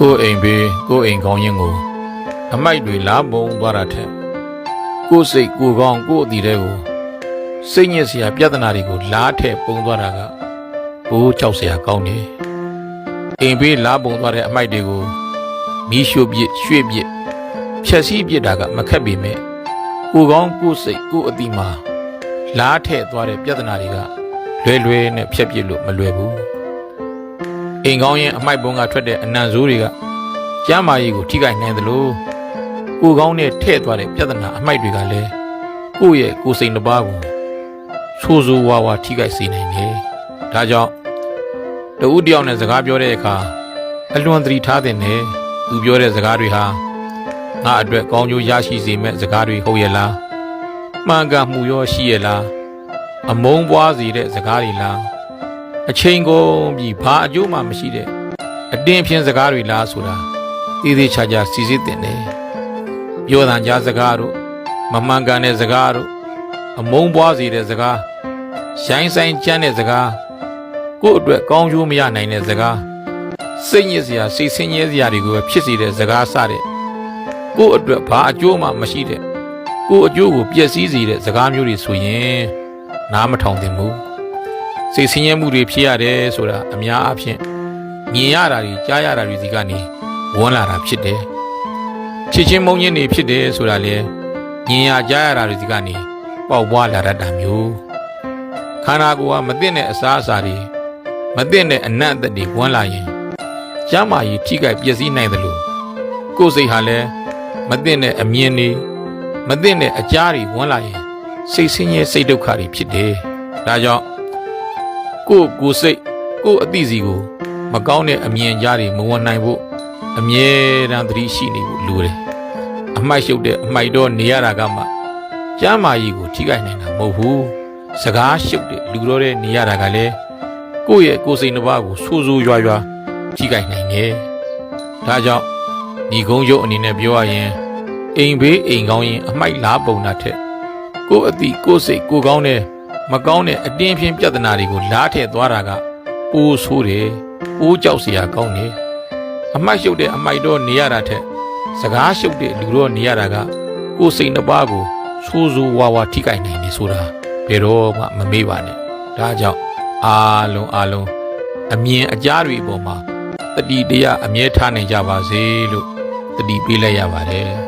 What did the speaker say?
ကိုယ်အိမ်ဘေးကိုယ်အိမ်ကောင်းရင်ကို အမိုက်တွေလားပုံသွားတာထက်ကိုယ်စိတ်ကိုယ်ကောင်းကိုယ်အတီတွေကိုစိတ်ညစ်စရာပြဿနာတွေကိုလားထည့်ပုံသွားတာကဘိုးကြောက်စရာကောင်းတယ်အိမ်ဘေးလားပုံသွားတဲ့အမိုက်တွေကိုမီးရှို့ပစ်ရွှေ့ပစ်ဖြက်စီးပစ်တာကမခက်ပေမဲ့ကိုယ်ကောင်းကိုယ်စိတ်ကိုယ်အတီမှာလားထည့်သွားတဲ့ပြဿနာတွေကလွယ်လွယ်နဲ့ဖြတ်ပစ်လို့မလွယ်ဘူး အိမ်ကောင်းရင်အမိုက်ပုံးကထွက်တဲ့အနံဆိုးတွေကကျမ်းမာရေးကိုထိခိုက်နိုင်သလိုကိုယ်ကောင်းနဲ့ထဲ့သွားတဲ့ပြဿနာအမိုက်တွေကလည်းကိုယ့်ရဲ့ကိုယ်စိတ်တစ်ပါးကိုဆိုးဆိုးဝါးဝါထိခိုက်စေနိုင်တယ်။ဒါကြောင့်တဦးတယောက်နဲ့စကားပြောတဲ့အခါအလွန်သတိထားတဲ့နဲ့သူပြောတဲ့စကားတွေဟာငါအတွက်ကောင်းကျိုးရရှိစေမဲ့စကားတွေဟုတ်ရဲ့လားမှန်ကန်မှုရောရှိရဲ့လားအမုန်းပွားစေတဲ့စကားတွေလား အချိန်ကုန်ပြီဘာအကျိုးမှမရှိတဲ့အတင်းဖြင်းစကားတွေလားဆိုတာတည်သေးချာချာစီစစ်တင်တယ်ပြောတန်ကြားစကားတို့မမှန်ကန်တဲ့စကားတို့အမုန်းပွားစေတဲ့စကားရိုင်းဆိုင်ကြမ်းတဲ့စကားကိုယ့်အတွက်ကောင်းကျိုးမရနိုင်တဲ့စကားစိတ်ညစ်စရာစိတ်ဆင်းရဲစရာတွေကိုပဲဖြစ်စေတဲ့စကားစတဲ့ကိုယ့်အတွက်ဘာအကျိုးမှမရှိတဲ့ကိုယ့်အကျိုးကိုပျက်စီးစေတဲ့စကားမျိုးတွေဆိုရင်နားမထောင်သင့်ဘူး စိတ်ဆင်းရဲမှုတွေဖြစ်ရတယ်ဆိုတာအများအားဖြင့်မြင်ရတာတွေကြားရတာတွေဒီကနေဝင်လာတာဖြစ်တယ်။ချစ်ချင်းမုန်းချင်းတွေဖြစ်တယ်ဆိုတာလေမြင်ရကြားရတာတွေဒီကနေပေါက်ပွားလာတတ်တာမျိုးခန္ဓာကိုယ်ကမသိတဲ့အစားအစာတွေမသိတဲ့အနံ့အသက်တွေဝင်လာရင်ကျမ်းမာရေးထိခိုက်ပျက်စီးနိုင်တယ်လို့ကိုယ်စိတ်ဟာလည်းမသိတဲ့အမြင်တွေမသိတဲ့အကြားတွေဝင်လာရင်စိတ်ဆင်းရဲစိတ်ဒုက္ခတွေဖြစ်တယ်။ဒါကြောင့် ကိုယ့်ကိုယ်စိတ်ကိုယ့်အသိစီကိုမကောင်းတဲ့အမြင်ကြားတွေမဝင်နိုင်ဖို့အမြဲတမ်းသတိရှိနေဖို့လိုတယ်။အမိုက်ရှုပ်တဲ့အမိုက်တော့နေရတာကမှကျမ်းမာရေးကိုထိခိုက်နိုင်တာမဟုတ်ဘူး။စကားရှုပ်တဲ့လူတော်တဲ့နေရတာကလည်းကိုယ့်ရဲ့ကိုယ်စိတ်တစ်ပါးကိုဆိုးဆိုးရွားရွားထိခိုက်နိုင်တယ်။ဒါကြောင့်ဒီကုန်းရုပ်အနေနဲ့ပြောရရင်အိမ်ဘေးအိမ်ကောင်းရင်အမိုက်လားပုံတာထက်ကိုယ့်အသိကိုယ့်စိတ်ကိုယ်ကောင်းတဲ့ မကောင်းတဲ့အတင်းဖြင်းပြဿနာတွေကိုလားထည့်သွားတာကအိုးဆိုးတယ်။အိုးကြောက်စရာကောင်းတယ်။အမိုက်ရှုပ်တဲ့အမိုက်တော့နေရတာထက်စကားရှုပ်တဲ့လူတော့နေရတာကကိုယ်စိတ်တစ်ပါးကိုဆိုးဆိုးဝါးဝါထိခိုက်နိုင်နေဆိုတာဘယ်တော့မှမမေ့ပါနဲ့။ဒါကြောင့်အားလုံးအားလုံးအမြင်အကြားတွေအပေါ်မှာတတိတရားအမြဲထားနိုင်ကြပါစေလို့တတိပေးလိုက်ရပါတယ်။